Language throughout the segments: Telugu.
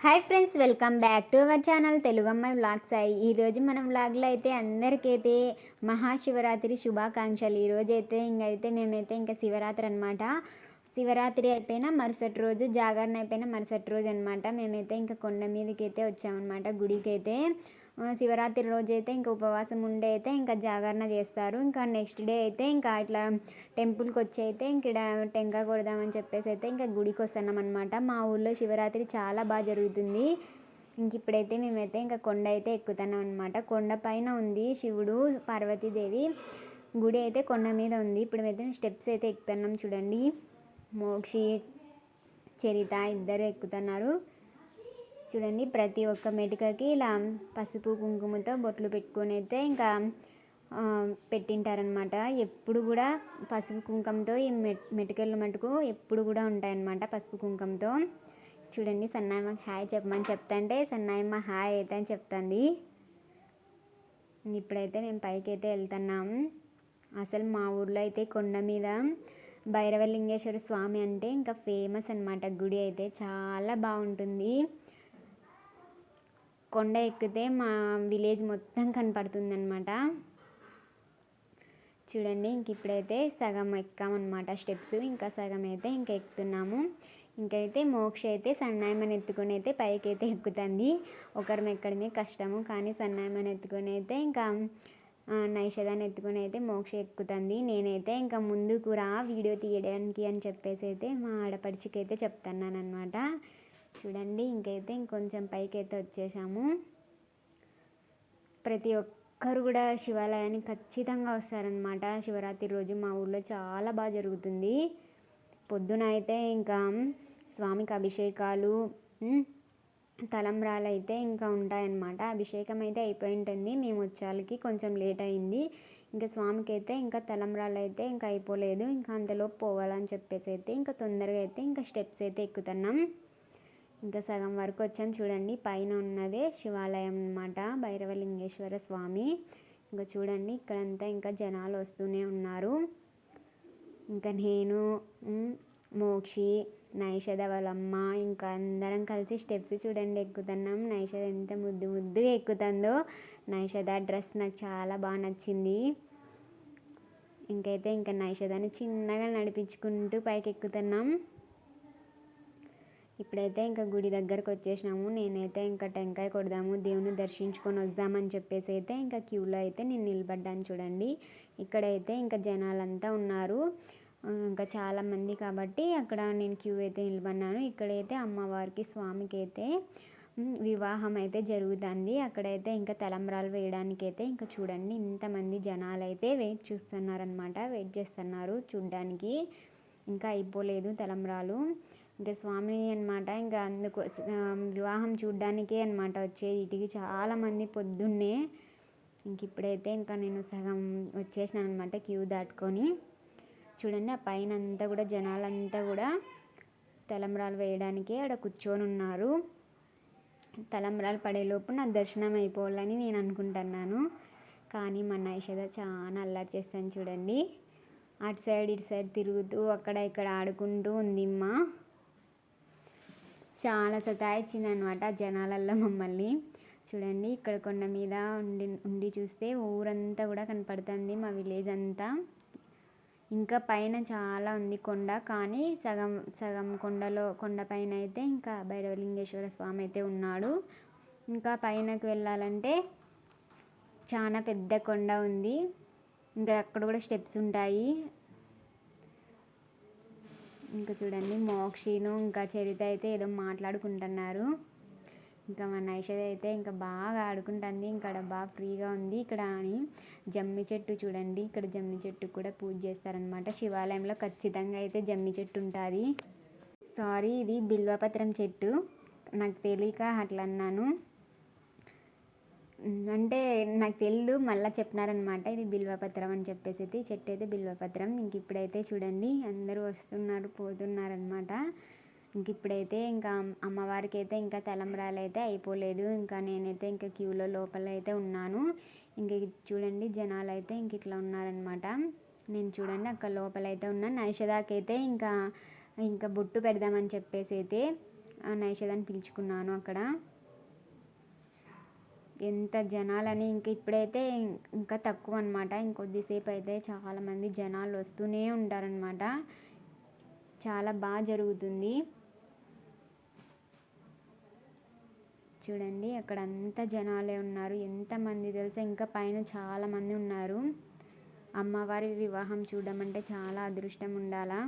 Hi friends welcome back to our channel Telugu అమ్మాయి వ్లాగ్స్ అయ్యి ఈరోజు మన వ్లాగ్లో అయితే అందరికైతే మహాశివరాత్రి శుభాకాంక్షలు. ఈరోజు అయితే ఇంకైతే మేమైతే ఇంకా శివరాత్రి అనమాట శివరాత్రి అయిపోయినా మరుసటి రోజు జాగరణ అయిపోయినా మరుసటి రోజు అనమాట మేమైతే ఇంకా కొండ మీదకి అయితే వచ్చామన్నమాట గుడికి అయితే శివరాత్రి రోజు అయితే ఇంకా ఉపవాసం ఉండే అయితే ఇంకా జాగరణ చేస్తారు. ఇంకా నెక్స్ట్ డే అయితే ఇంకా ఇట్లా టెంపుల్కి వచ్చి అయితే ఇంక ఈడ టెంకాయ కొడదామని చెప్పేసి అయితే ఇంకా గుడికి వస్తున్నాం అనమాట మా ఊళ్ళో శివరాత్రి చాలా బాగా జరుగుతుంది. ఇంక ఇప్పుడైతే మేమైతే ఇంకా కొండ అయితే ఎక్కుతున్నాం అనమాట కొండ పైన ఉంది శివుడు పార్వతీదేవి. గుడి అయితే కొండ మీద ఉంది. ఇప్పుడు అయితే స్టెప్స్ అయితే ఎక్కుతున్నాం చూడండి. మోక్షి చరిత ఇద్దరు ఎక్కుతున్నారు. చూడండి ప్రతి ఒక్క మెటుకకి ఇలా పసుపు కుంకుమతో బొట్లు పెట్టుకొని అయితే ఇంకా పెట్టింటారనమాట ఎప్పుడు కూడా పసుపు కుంకుమతో ఈ మెట్ మెటుకలు మటుకు ఎప్పుడు కూడా ఉంటాయన్నమాట పసుపు కుంకుమతో. చూడండి సన్నాయిమకి హాయ్ చెప్పమని చెప్తాంటే సన్నాయమ్మ హాయ్ అయితే అని చెప్తుంది. ఇప్పుడైతే మేము పైకి అయితే వెళ్తున్నాం. అసలు మా ఊర్లో అయితే కొండ మీద భైరవలింగేశ్వర స్వామి అంటే ఇంకా ఫేమస్ అనమాట గుడి అయితే చాలా బాగుంటుంది. కొండ ఎక్కితే మా విలేజ్ మొత్తం కనపడుతుందనమాట చూడండి ఇంక ఇప్పుడైతే సగం ఎక్కామన్నమాట స్టెప్స్. ఇంకా సగం అయితే ఇంకా ఎక్కుతున్నాము. ఇంకైతే మోక్ష అయితే సన్నాయమని ఎత్తుకొని అయితే పైకి అయితే ఎక్కుతుంది. ఒకరిని ఎక్కడమే కష్టము కానీ సన్నాయమని ఎత్తుకొని అయితే ఇంకా నైషదాన్ని ఎత్తుకొని అయితే మోక్ష ఎక్కుతుంది. నేనైతే ఇంకా ముందుకు రా వీడియో తీయడానికి అని చెప్పేసి అయితే మా ఆడపడిచికి అయితే చెప్తున్నాను అనమాట చూడండి ఇంకైతే ఇంకొంచెం పైకి అయితే వచ్చేసాము. ప్రతి ఒక్కరు కూడా శివాలయానికి ఖచ్చితంగా వస్తారనమాట శివరాత్రి రోజు మా ఊళ్ళో చాలా బాగా జరుగుతుంది. పొద్దున అయితే ఇంకా స్వామికి అభిషేకాలు తలంబ్రాలు అయితే ఇంకా ఉంటాయన్నమాట. అభిషేకం అయితే అయిపోయి ఉంటుంది మేము వచ్చాలకి కొంచెం లేట్ అయింది. ఇంకా స్వామికి అయితే ఇంకా తలంబ్రాలు అయితే ఇంకా అయిపోలేదు. ఇంకా అంతలోపు పోవాలని చెప్పేసి అయితే ఇంకా తొందరగా అయితే ఇంకా స్టెప్స్ అయితే ఎక్కుతున్నాం. ఇంకా సగం వరకు వచ్చాం చూడండి. పైన ఉన్నదే శివాలయం అన్నమాట. భైరవలింగేశ్వర స్వామి. ఇంకా చూడండి ఇక్కడంతా ఇంకా జనాలు వస్తూనే ఉన్నారు. ఇంకా నేను మోక్షి నైషద వాళ్ళమ్మ ఇంకా అందరం కలిసి స్టెప్స్ చూడండి. ఎక్కుతున్నాం. నైషద ఎంత ముద్దు ముద్దుగా ఎక్కుతుందో. నైషద డ్రెస్ నాకు చాలా బాగా నచ్చింది. ఇంకైతే ఇంకా నైషదాన్ని చిన్నగా నడిపించుకుంటూ పైకి ఎక్కుతున్నాం ఇప్పుడైతే ఇంకా గుడి దగ్గరకు వచ్చేసినాము. నేనైతే ఇంకా టెంకాయ కొడదాము దేవుని దర్శించుకొని వద్దామని చెప్పేసి అయితే ఇంకా క్యూలో అయితే నేను నిలబడ్డాను చూడండి. ఇక్కడైతే ఇంకా జనాలంతా ఉన్నారు. ఇంకా చాలామంది కాబట్టి అక్కడ నేను క్యూ అయితే నిలబడినాను ఇక్కడైతే అమ్మవారికి స్వామికి అయితే వివాహం అయితే జరుగుతుంది. అక్కడైతే ఇంకా తలంబ్రాలు వేయడానికి అయితే ఇంకా చూడండి ఇంతమంది జనాలు అయితే వెయిట్ చూస్తున్నారనమాట వెయిట్ చేస్తున్నారు చూడ్డానికి. ఇంకా అయిపోలేదు తలంబ్రాలు. ఇంకా స్వామి అనమాట ఇంకా అందుకు వివాహం చూడ్డానికే అనమాట వచ్చేది. ఇటుకి చాలామంది పొద్దున్నే ఇంక ఇప్పుడైతే ఇంకా నేను సగం వచ్చేసినాను అనమాట క్యూ దాటుకొని. చూడండి ఆ పైన అంతా కూడా జనాలంతా కూడా తలంబ్రాలు వేయడానికే ఆడ కూర్చొని ఉన్నారు. తలంబ్రాలు పడేలోపు నా దర్శనం అయిపోవాలని నేను అనుకుంటున్నాను. కానీ మా నైషద చాలా అల్లరి చేస్తాను చూడండి. అటు సైడ్ ఇటు సైడ్ తిరుగుతూ అక్కడ ఇక్కడ ఆడుకుంటూ ఉంది అమ్మ. చాలా సతాయించింది అనమాట జనాలల్లో మమ్మల్ని. చూడండి ఇక్కడ కొండ మీద ఉండి ఉండి చూస్తే ఊరంతా కూడా కనపడుతుంది మా విలేజ్ అంతా. ఇంకా పైన చాలా ఉంది కొండ కానీ సగం సగం కొండలో కొండ పైన అయితే ఇంకా భైరవలింగేశ్వర స్వామి అయితే ఉన్నాడు. ఇంకా పైనకు వెళ్ళాలంటే చాలా పెద్ద కొండ ఉంది. ఇంకా అక్కడ కూడా స్టెప్స్ ఉంటాయి. ఇంకా చూడండి మోక్షిను ఇంకా చరిత అయితే ఏదో మాట్లాడుకుంటున్నారు. ఇంకా మన నైషద అయితే ఇంకా బాగా ఆడుకుంటుంది ఇంకా బాగా ఫ్రీగా ఉంది. ఇక్కడ అని జమ్మి చెట్టు చూడండి ఇక్కడ జమ్మి చెట్టు కూడా పూజ చేస్తారనమాట శివాలయంలో ఖచ్చితంగా అయితే జమ్మి చెట్టు ఉంటుంది. సారీ ఇది బిల్వపత్రం చెట్టు. నాకు తెలియక అట్లా అన్నాను. అంటే నాకు తెలియదు మళ్ళీ చెప్పినారనమాట ఇది బిల్వపత్రం అని చెప్పేసి అయితే చెట్టు అయితే బిల్వపత్రం ఇంక ఇప్పుడైతే చూడండి అందరూ వస్తున్నారు పోతున్నారనమాట. ఇంక ఇప్పుడైతే ఇంకా అమ్మవారికి అయితే ఇంకా తలంబ్రాలు అయితే అయిపోలేదు. ఇంకా నేనైతే ఇంకా క్యూలో లోపల అయితే ఉన్నాను. ఇంక ఇది చూడండి జనాలు అయితే ఇంక ఇట్లా ఉన్నారనమాట. నేను చూడండి అక్కడ లోపల అయితే ఉన్నాను నైషదాకైతే ఇంకా ఇంకా బొట్టు పెడదామని చెప్పేసి అయితే నైషదాన్ని పిలుచుకున్నాను అక్కడ. ఎంత జనాలని ఇంక ఇప్పుడైతే ఇంకా తక్కువ అనమాట ఇంకొద్దిసేపు అయితే చాలామంది జనాలు వస్తూనే ఉంటారనమాట. చాలా బాగా జరుగుతుంది. చూడండి అక్కడ అంతా జనాలే ఉన్నారు. ఎంతమంది తెలుసా? ఇంకా పైన చాలామంది ఉన్నారు. అమ్మవారి వివాహం చూడమంటే చాలా అదృష్టం ఉండాలా?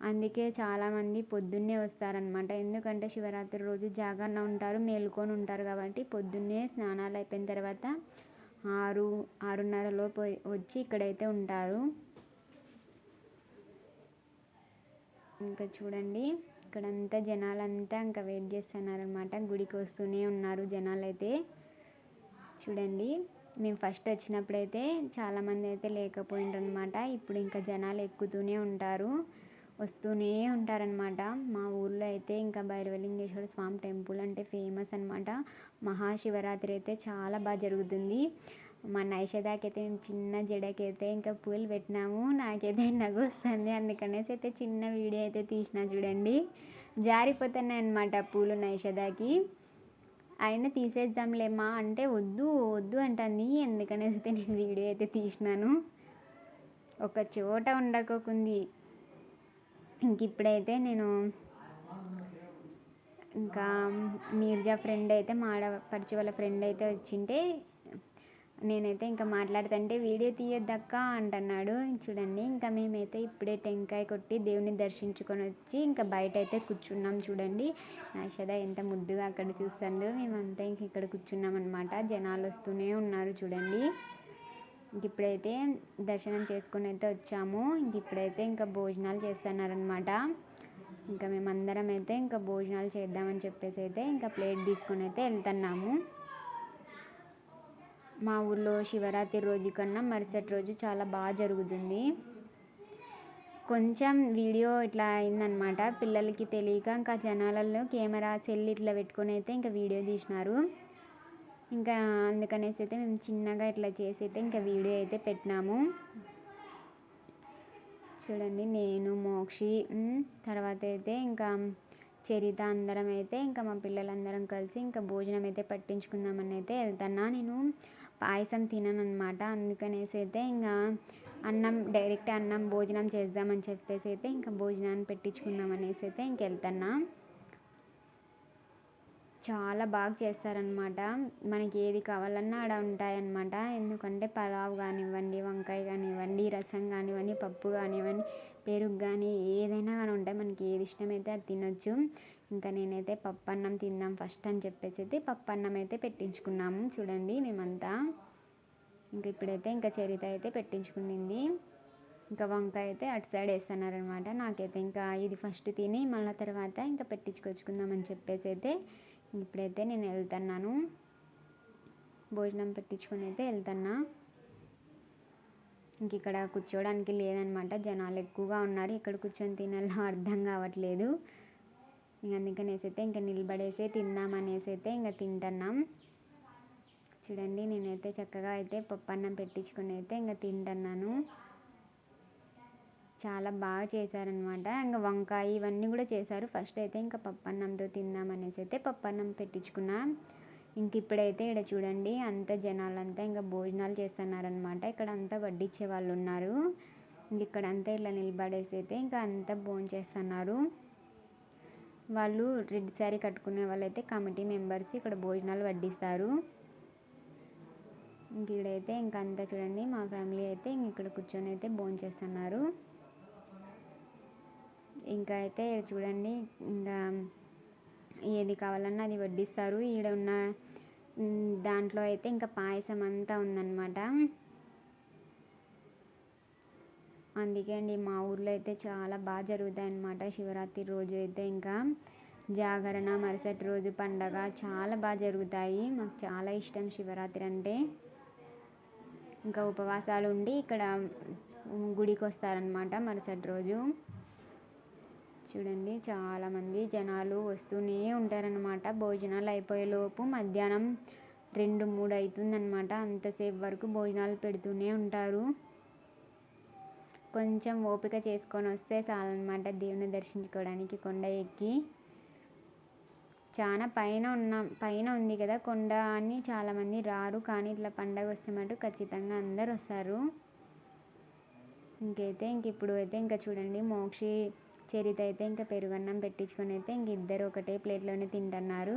అందుకే చాలామంది పొద్దున్నే వస్తారనమాట ఎందుకంటే శివరాత్రి రోజు జాగరణ ఉంటారు మేలుకొని ఉంటారు కాబట్టి పొద్దున్నే స్నానాలు అయిపోయిన తర్వాత ఆరు ఆరున్నరలోపు వచ్చి ఇక్కడైతే ఉంటారు. ఇంకా చూడండి ఇక్కడంతా జనాలంతా ఇంకా వెయిట్ చేస్తున్నారనమాట గుడికి వస్తూనే ఉన్నారు జనాలు అయితే చూడండి మేము ఫస్ట్ వచ్చినప్పుడైతే చాలామంది అయితే లేకపోయిండ్రనమాట ఇప్పుడు ఇంకా జనాలు ఎక్కుతూనే ఉంటారు. వస్తూనే ఉంటారనమాట మా ఊర్లో అయితే ఇంకా భైరవలింగేశ్వర స్వామి టెంపుల్ అంటే ఫేమస్ అనమాట మహాశివరాత్రి అయితే చాలా బాగా జరుగుతుంది. మా నైషదాకైతే మేము చిన్న జడకైతే ఇంకా పూలు పెట్టినాము. నాకైతే నవ్వు వస్తుంది. అందుకనేసి అయితే చిన్న వీడియో అయితే తీసిన చూడండి. జారిపోతున్నాయి అనమాట పూలు నైషదాకి. అయినా తీసేద్దాంలేమ్మా అంటే వద్దు వద్దు అంటుంది. ఎందుకనేసి అయితే నేను వీడియో అయితే తీసినాను. ఒక చోట ఉండకోకుంది. ఇంక ఇప్పుడైతే నేను ఇంకా మీర్జా ఫ్రెండ్ అయితే మాడ పరిచి వాళ్ళ ఫ్రెండ్ అయితే వచ్చింటే నేనైతే ఇంకా మాట్లాడుతుంటే వీడియో తీయొద్దక్క అంటున్నాడు. చూడండి ఇంకా మేమైతే ఇప్పుడే టెంకాయ కొట్టి దేవుని దర్శించుకొని వచ్చి ఇంకా బయట అయితే కూర్చున్నాం చూడండి. నాషద ఎంత ముద్దుగా అక్కడ చూస్తుందో. మేమంతా ఇంక ఇక్కడ కూర్చున్నాం అనమాట జనాలు వస్తూనే ఉన్నారు చూడండి. ఇంక ఇప్పుడైతే దర్శనం చేసుకుని అయితే వచ్చాము. ఇంక ఇప్పుడైతే ఇంకా భోజనాలు చేస్తున్నారనమాట ఇంకా మేమందరం అయితే ఇంకా భోజనాలు చేద్దామని చెప్పేసి అయితే ఇంకా ప్లేట్ తీసుకొని అయితే వెళ్తున్నాము. మా ఊళ్ళో శివరాత్రి రోజు కన్నా మరుసటి రోజు చాలా బాగా జరుగుతుంది. కొంచెం వీడియో ఇట్లా అయిందనమాట పిల్లలకి తెలియక ఇంకా జనాలలో కెమెరా సెల్ ఇట్లా పెట్టుకొని అయితే ఇంకా వీడియో తీసినారు. ఇంకా అందుకనేసి అయితే మేము చిన్నగా ఇట్లా చేసి అయితే ఇంకా వీడియో అయితే పెట్టినాము. చూడండి నేను మోక్షి తర్వాత అయితే ఇంకా చరిత అందరం అయితే ఇంకా మా పిల్లలందరం కలిసి ఇంకా భోజనం అయితే పట్టించుకుందామని అయితే వెళ్తున్నా. నేను పాయసం తినను అనమాట అందుకనేసి అయితే ఇంకా అన్నం డైరెక్ట్ అన్నం భోజనం చేద్దామని చెప్పేసి అయితే ఇంకా భోజనాన్ని పెట్టించుకుందాం అనేసి అయితే ఇంక వెళ్తున్నా చాలా బాగా చేస్తారనమాట మనకి ఏది కావాలన్నా ఆడ ఉంటాయన్నమాట. ఎందుకంటే పలావ్ కానివ్వండి వంకాయ కానివ్వండి రసం కానివ్వండి పప్పు కానివ్వండి పెరుగు కానీ ఏదైనా కానీ ఉంటాయి. మనకి ఏది ఇష్టమైతే అది తినొచ్చు. ఇంకా నేనైతే పప్పు అన్నం తిందాం ఫస్ట్ అని చెప్పేసి అయితే పప్పు అన్నం అయితే పెట్టించుకున్నాము. చూడండి మేమంతా. ఇంకా ఇప్పుడైతే ఇంకా చరిత అయితే పెట్టించుకునింది. ఇంకా వంకాయ అయితే అటు సైడ్ వేస్తున్నారనమాట నాకైతే ఇంకా ఇది ఫస్ట్ తిని మళ్ళీ తర్వాత ఇంకా పెట్టించుకొచ్చుకుందామని చెప్పేసి అయితే ఇప్పుడైతే నేను వెళ్తున్నాను. భోజనం పెట్టించుకొని అయితే వెళ్తున్నా. ఇంక ఇక్కడ కూర్చోవడానికి లేదనమాట. జనాలు ఎక్కువగా ఉన్నారు. ఇక్కడ కూర్చొని తినాలో అర్థం కావట్లేదు. ఇంక అందుకనేసి అయితే ఇంకా నిలబడేసే తిందామనేసి అయితే ఇంకా తింటున్నాం. చూడండి నేనైతే చక్కగా అయితే పప్పు అన్నం పెట్టించుకుని అయితే ఇంకా తింటున్నాను. చాలా బాగా చేశారనమాట. ఇంకా వంకాయ ఇవన్నీ కూడా చేశారు. ఫస్ట్ అయితే ఇంకా పప్పన్నంతో తిందామనేసి అయితే పప్పన్నం పెట్టించుకున్నా. ఇంక ఇప్పుడైతే ఇక్కడ చూడండి అంత జనాలంతా ఇంకా భోజనాలు చేస్తున్నారనమాట. ఇక్కడ అంతా వడ్డించే వాళ్ళు ఉన్నారు. ఇక్కడ అంతా ఇట్లా నిలబడేసి అయితే ఇంకా అంతా భోజనం చేస్తున్నారు. వాళ్ళు రెడ్ శారీ కట్టుకునే వాళ్ళైతే కమిటీ మెంబర్స్ ఇక్కడ భోజనాలు వడ్డిస్తారు. ఇంక ఇక్కడైతే ఇంకా అంతా చూడండి మా ఫ్యామిలీ అయితే ఇంక ఇక్కడ కూర్చొని అయితే భోజనం చేస్తున్నారు. ఇంకా అయితే చూడండి ఇంకా ఏది కావాలన్నా అది వడ్డిస్తారు. ఈడ ఉన్న దాంట్లో అయితే ఇంకా పాయసం అంతా ఉందన్నమాట. అందుకే అండి మా ఊర్లో అయితే చాలా బాగా జరుగుతాయి అన్నమాట శివరాత్రి రోజు అయితే ఇంకా. జాగరణ మరుసటి రోజు పండగ చాలా బాగా జరుగుతాయి. మాకు చాలా ఇష్టం శివరాత్రి అంటే. ఇంకా ఉపవాసాలు ఉండి ఇక్కడ గుడికి వస్తారనమాట మరుసటి రోజు. చూడండి చాలామంది జనాలు వస్తూనే ఉంటారనమాట భోజనాలు అయిపోయేలోపు మధ్యాహ్నం రెండు మూడు అవుతుందన్నమాట అంతసేపు వరకు భోజనాలు పెడుతూనే ఉంటారు. కొంచెం ఓపిక చేసుకొని వస్తే చాలన్నమాట దేవుని దర్శించుకోవడానికి కొండ ఎక్కి. చాలా పైన ఉన్న పైన ఉంది కదా కొండ అని చాలామంది రారు. కానీ ఇట్లా పండగ వస్తే మటు ఖచ్చితంగా అందరు వస్తారు ఇంకైతే ఇంక ఇప్పుడు అయితే ఇంకా చూడండి మోక్షి చరిత అయితే ఇంకా పెరుగన్నం పెట్టించుకొని అయితే ఇంక ఇద్దరు ఒకటే ప్లేట్లోనే తింటున్నారు.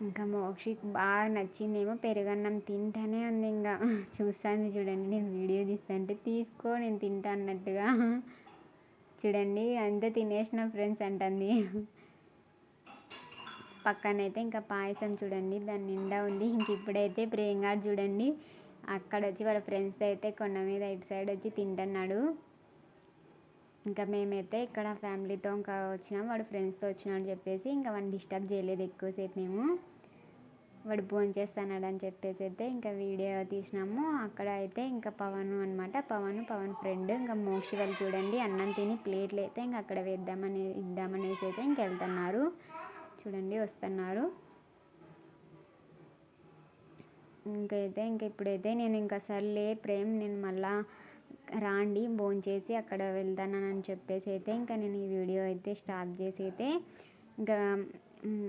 ఇంకా మోక్షికి బాగా నచ్చిందేమో పెరుగన్నం తింటానే ఉంది ఇంకా. చూస్తాను చూడండి నేను వీడియో తీస్తాంటే తీసుకో నేను తింటా అన్నట్టుగా. చూడండి అంతే తినేసిన ఫ్రెండ్స్ అంటుంది. పక్కనైతే ఇంకా పాయసం చూడండి దాని నిండా ఉంది. ఇంక ఇప్పుడైతే ప్రియంగా చూడండి అక్కడ వచ్చి వాళ్ళ ఫ్రెండ్స్తో అయితే కొండ మీద ఇటు సైడ్ వచ్చి తింటున్నాడు. ఇంకా మేమైతే ఇక్కడ ఫ్యామిలీతో ఇంకా వచ్చినాం. వాడు ఫ్రెండ్స్తో వచ్చినాడు చెప్పేసి ఇంకా వాడిని డిస్టర్బ్ చేయలేదు ఎక్కువసేపు మేము. వాడు ఫోన్ అని చెప్పేసి అయితే ఇంకా వీడియో తీసినాము. అక్కడ అయితే ఇంకా పవన్ అనమాట పవన్ పవన్ ఫ్రెండ్ ఇంకా మోక్షి వాళ్ళు చూడండి అన్నం తిని ప్లేట్లు అయితే ఇంకా అక్కడ వేద్దామని ఇద్దామనేసి అయితే ఇంక వెళ్తున్నారు. చూడండి వస్తున్నారు. ఇంకైతే ఇంక ఇప్పుడైతే నేను ఇంకా సర్లే ప్రేమ్ నేను మళ్ళా రాండి చేసి అక్కడ వెళ్తానని చెప్పేసి అయితే ఇంకా నేను ఈ వీడియో అయితే స్టార్ట్ చేసి అయితే ఇంకా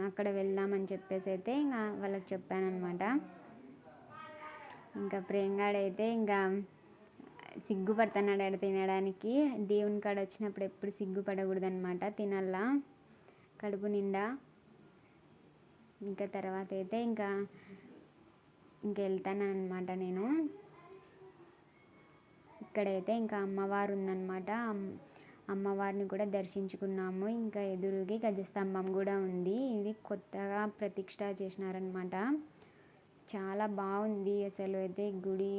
అక్కడ వెళ్దామని చెప్పేసి అయితే ఇంకా వాళ్ళకి చెప్పానమాట ఇంకా ప్రేంగాడైతే ఇంకా సిగ్గుపడుతున్నాడు ఆడ తినడానికి. దేవుని కాడ వచ్చినప్పుడు ఎప్పుడు సిగ్గుపడకూడదనమాట తినల్లా కడుపు నిండా? ఇంకా తర్వాత అయితే ఇంకా ఇంక వెళ్తానమాట నేను. ఇక్కడైతే ఇంకా అమ్మవారు ఉందన్నమాట అమ్మవారిని కూడా దర్శించుకున్నాము. ఇంకా ఎదురుగి గజస్తంభం కూడా ఉంది. ఇది కొత్తగా ప్రతిష్ట చేసినారనమాట చాలా బాగుంది అసలు అయితే గుడి.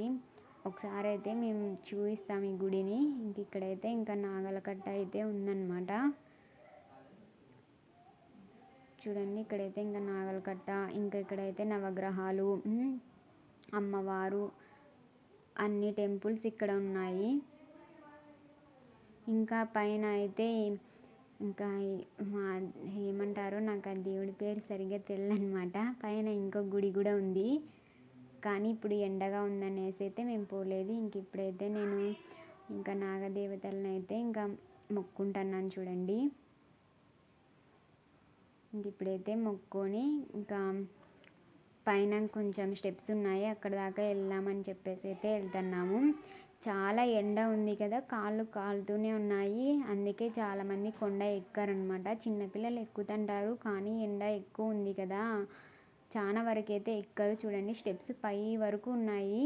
ఒకసారి అయితే మేము చూపిస్తాం ఈ గుడిని. ఇంక ఇక్కడైతే ఇంకా నాగలకట్ట అయితే ఉందన్నమాట. చూడండి ఇక్కడైతే ఇంకా నాగలకట్ట ఇంకా ఇక్కడైతే నవగ్రహాలు అమ్మవారు అన్ని టెంపుల్స్ ఇక్కడ ఉన్నాయి. ఇంకా పైన అయితే ఇంకా ఏమంటారో నాకు ఆ దేవుడి పేరు సరిగ్గా తెలియదనమాట పైన ఇంకో గుడి కూడా ఉంది. కానీ ఇప్పుడు ఎండగా ఉందనేసి అయితే మేము పోలేదు. ఇంక ఇప్పుడైతే నేను ఇంకా నాగదేవతలను అయితే ఇంకా మొక్కుంటున్నాను చూడండి. ఇంక ఇప్పుడైతే మొక్కుకొని ఇంకా పైన కొంచెం స్టెప్స్ ఉన్నాయి. అక్కడ దాకా వెళ్దామని చెప్పేసి అయితే వెళ్తున్నాము. చాలా ఎండ ఉంది కదా కాళ్ళు కాలుతూనే ఉన్నాయి. అందుకే చాలామంది కొండ ఎక్కారనమాట చిన్నపిల్లలు ఎక్కుతుంటారు కానీ ఎండ ఎక్కువ ఉంది కదా. చాలా వరకు అయితే ఎక్కరు. చూడండి స్టెప్స్ పై వరకు ఉన్నాయి.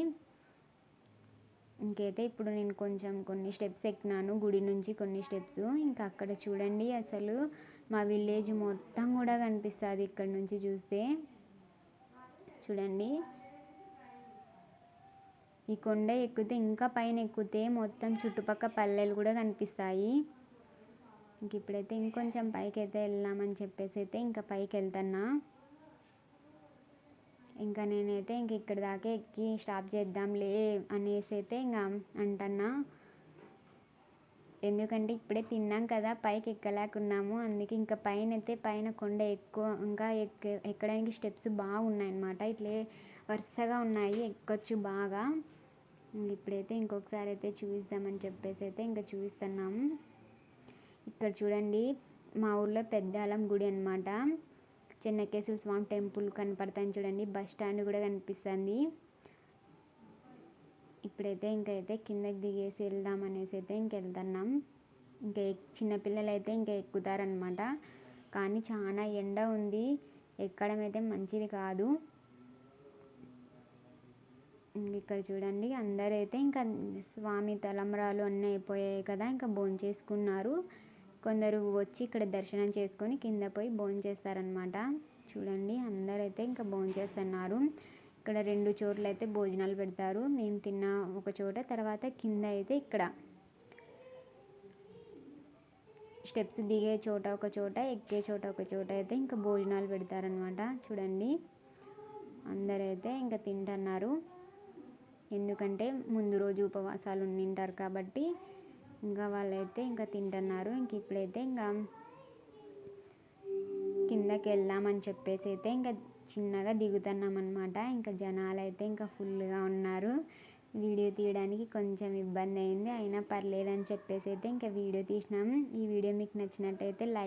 ఇంకైతే ఇప్పుడు నేను కొంచెం కొన్ని స్టెప్స్ ఎక్కినాను గుడి నుంచి కొన్ని స్టెప్స్. ఇంకా అక్కడ చూడండి అసలు మా విలేజ్ మొత్తం కూడా కనిపిస్తుంది ఇక్కడ నుంచి చూస్తే. చూడండి. ఈ కొండ ఎక్కితే ఇంకా పైన ఎక్కితే మొత్తం చుట్టుపక్కల పల్లెలు కూడా కనిపిస్తాయి. ఇంక ఇప్పుడైతే ఇంకొంచెం పైకి అయితే వెళ్దామని చెప్పేసి అయితే ఇంకా పైకి వెళ్తున్నా. ఇంకా నేనైతే ఇంక ఇక్కడ దాకా ఎక్కి స్టాప్ చేద్దాంలే అనేసి అయితే ఇంకా అంటున్నా. ఎందుకంటే ఇప్పుడే తిన్నాం కదా పైకి ఎక్కలేకున్నాము. అందుకే ఇంకా పైన అయితే పైన కొండ ఎక్కువ ఇంకా ఎక్క ఎక్కడానికి స్టెప్స్ బాగున్నాయి అన్నమాట ఇట్లే వరుసగా ఉన్నాయి ఎక్కొచ్చు బాగా. ఇప్పుడైతే ఇంకొకసారి అయితే చూపిస్తామని చెప్పేసి అయితే ఇంకా చూపిస్తున్నాము. ఇక్కడ చూడండి మా ఊర్లో పెద్దాలం గుడి అనమాట చెన్నకేశ్వర స్వామి టెంపుల్ కనపడతాయి చూడండి బస్ స్టాండ్ కూడా కనిపిస్తుంది. ఇప్పుడైతే ఇంకైతే కిందకి దిగేసి వెళ్దాం అనేసి అయితే ఇంక వెళ్తున్నాం. ఇంకా చిన్నపిల్లలు అయితే ఇంకా ఎక్కుతారనమాట కానీ చాలా ఎండ ఉంది. ఎక్కడం అయితే మంచిది కాదు. ఇక్కడ చూడండి అందరైతే ఇంకా స్వామి తలంబరాలు అన్నీ అయిపోయాయి కదా ఇంకా భోంచేసుకున్నారు కొందరు వచ్చి ఇక్కడ దర్శనం చేసుకొని కింద పోయి భోంచేస్తారనమాట చూడండి అందరైతే ఇంకా భోంచేస్తున్నారు ఇక్కడ రెండు చోట్ల అయితే భోజనాలు పెడతారు. నేను తిన్న ఒక చోట తర్వాత కింద అయితే ఇక్కడ. స్టెప్స్ దిగే చోట ఒక చోట ఎక్కే చోట ఒక చోట అయితే ఇంకా భోజనాలు పెడతారనమాట చూడండి. అందరైతే ఇంకా తింటున్నారు. ఎందుకంటే ముందు రోజు ఉపవాసాలు ఉండింటారు కాబట్టి ఇంకా వాళ్ళైతే ఇంకా తింటున్నారు. ఇంక ఇప్పుడైతే ఇంకా కిందకి వెళ్దామని చెప్పేసి అయితే ఇంకా చిన్నగా దిగుతున్నాం అనమాట ఇంకా జనాలు అయితే ఇంకా ఫుల్గా ఉన్నారు. వీడియో తీయడానికి కొంచెం ఇబ్బంది అయింది. అయినా పర్లేదని చెప్పేసి అయితే ఇంకా వీడియో తీసినాం. ఈ వీడియో మీకు నచ్చినట్టయితే లైక్